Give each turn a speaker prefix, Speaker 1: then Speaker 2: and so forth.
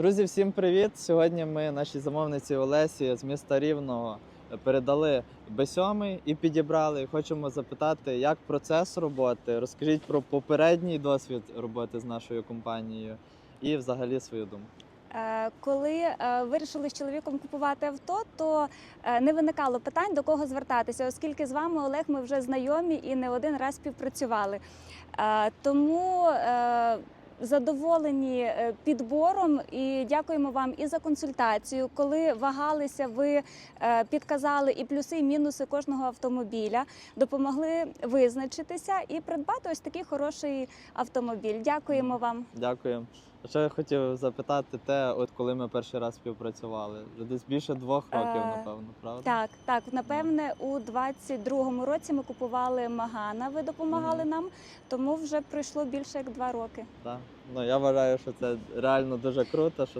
Speaker 1: Друзі, всім привіт! Сьогодні ми нашій замовниці Олесі з міста Рівного передали Б7 і підібрали. Хочемо запитати, як процес роботи. Розкажіть про попередній досвід роботи з нашою компанією і взагалі свою думку.
Speaker 2: Е, Коли е, вирішили з чоловіком купувати авто, то е, не виникало питань до кого звертатися, оскільки з вами Олег ми вже знайомі і не один раз співпрацювали. Е, Тому е, задоволені е, підбором і дякуємо вам і за консультацію. Коли вагалися, ви е, підказали і плюси, і мінуси кожного автомобіля, допомогли визначитися і придбати ось такий хороший автомобіль. Дякуємо вам.
Speaker 1: Дякую. Ще я хотів запитати те, от коли ми перший раз співпрацювали. Вже десь більше двох років,
Speaker 2: Е,
Speaker 1: напевно, правда?
Speaker 2: Так, так. Напевне, у 22-му році ми купували Магана. Ви допомагали
Speaker 1: Мгм.
Speaker 2: нам, тому вже пройшло більше як два роки.
Speaker 1: Так. Ну я вважаю, що це реально дуже круто. Що